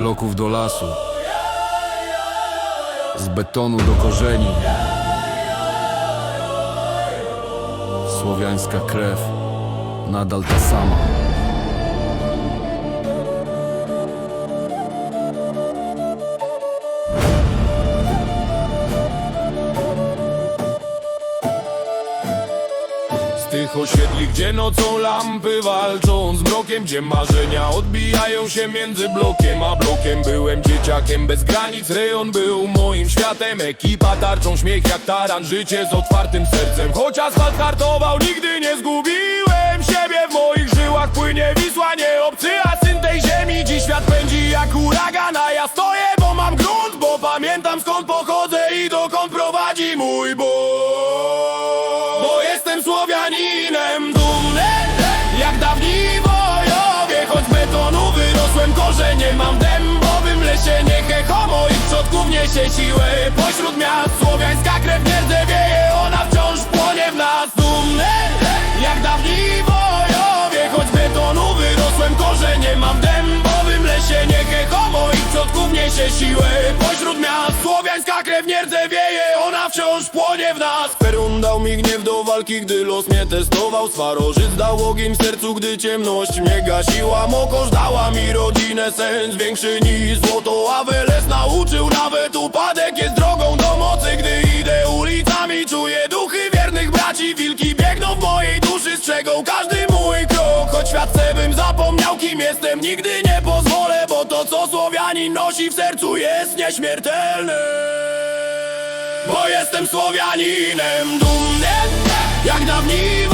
bloków do lasu. Z betonu do korzeni. Słowiańska krew Nadal ta sama tych osiedli, gdzie nocą lampy walczą z mrokiem Gdzie marzenia odbijają się między blokiem. A blokiem Byłem dzieciakiem bez granic, rejon był moim światem. Ekipa tarczą, śmiech jak taran, życie z otwartym sercem. Choć asfalt nigdy nie zgubiłem siebie. W moich żyłach płynie Wisła, nie obcy, a syn tej ziemi. Dziś świat pędzi jak huragan, a ja stoję, bo mam grunt Bo pamiętam skąd pochodzę i dokąd prowadzi mój Bóg Mam w dębowym lesie niechę homo I przodków niesie siłę. Pośród miast Pośród miast słowiańska krew nie wieje Ona wciąż płonie w nas. Perun dał mi gniew do walki, gdy los mnie testował. Swarożyc dał ogień w sercu, gdy ciemność mnie gasiła. Mokosz dała mi rodzinę, sens większy niż złoto A Weles nauczył nawet upadek. Jest drogą do mocy Gdy idę ulicami, czuję duchy wiernych braci. Wilki biegną w mojej duszy, strzegą każdy kim jestem, nigdy nie pozwolę Bo to co Słowianin nosi w sercu jest nieśmiertelne. Bo jestem Słowianinem dumnym Jak dawni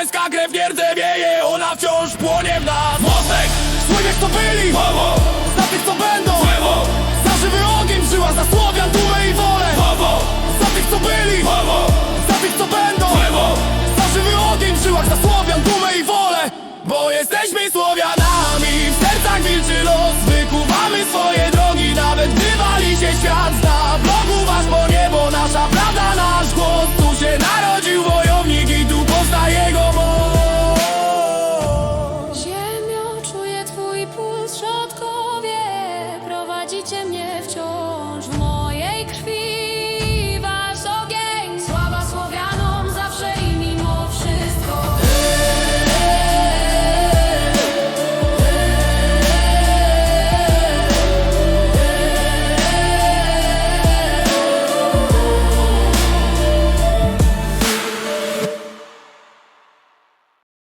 słowiańska krew nie wieje Ona wciąż płonie w nas Mostek Słyniesz to byli! шатко.